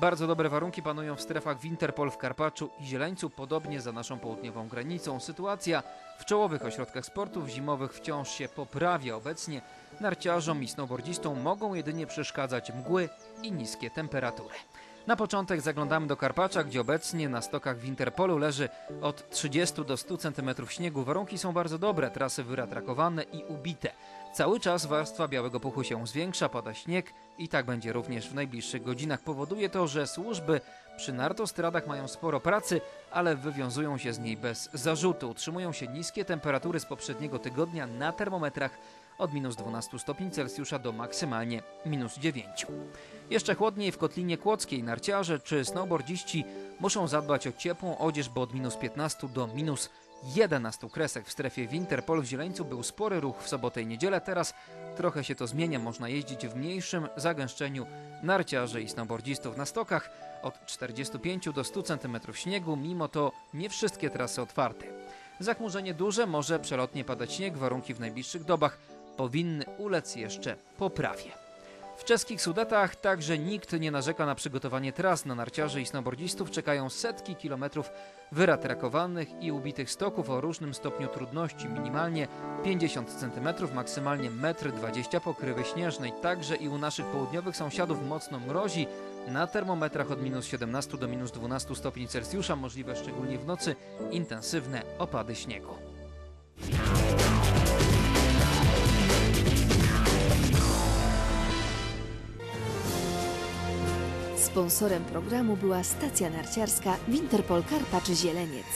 Bardzo dobre warunki panują w strefach Winterpol w Karpaczu i Zieleńcu, podobnie za naszą południową granicą. Sytuacja w czołowych ośrodkach sportów zimowych wciąż się poprawia. Obecnie narciarzom i snowboardzistom mogą jedynie przeszkadzać mgły i niskie temperatury. Na początek zaglądamy do Karpacza, gdzie obecnie na stokach Winterpolu leży od 30 do 100 cm śniegu. Warunki są bardzo dobre, trasy wyratrakowane i ubite. Cały czas warstwa białego puchu się zwiększa, pada śnieg i tak będzie również w najbliższych godzinach. Powoduje to, że służby przy nartostradach mają sporo pracy, ale wywiązują się z niej bez zarzutu. Utrzymują się niskie temperatury z poprzedniego tygodnia na termometrach od minus 12 stopni Celsjusza do maksymalnie minus 9. Jeszcze chłodniej w Kotlinie Kłodzkiej narciarze czy snowboardziści muszą zadbać o ciepłą odzież, bo od minus 15 do minus 11 kresek w strefie Winterpol w Zieleńcu był spory ruch w sobotę i niedzielę. Teraz trochę się to zmienia. Można jeździć w mniejszym zagęszczeniu narciarzy i snowboardzistów na stokach od 45 do 100 cm śniegu. Mimo to nie wszystkie trasy otwarte. Zachmurzenie duże, może przelotnie padać śnieg. Warunki w najbliższych dobach powinny ulec jeszcze poprawie. W czeskich Sudetach także nikt nie narzeka na przygotowanie tras. Na narciarzy i snowboardzistów czekają setki kilometrów wyratrakowanych i ubitych stoków o różnym stopniu trudności. Minimalnie 50 cm, maksymalnie 1,20 m pokrywy śnieżnej. Także i u naszych południowych sąsiadów mocno mrozi. Na termometrach od minus 17 do minus 12 stopni Celsjusza, możliwe szczególnie w nocy, intensywne opady śniegu. Sponsorem programu była stacja narciarska Winterpol Karpacz Zieleniec.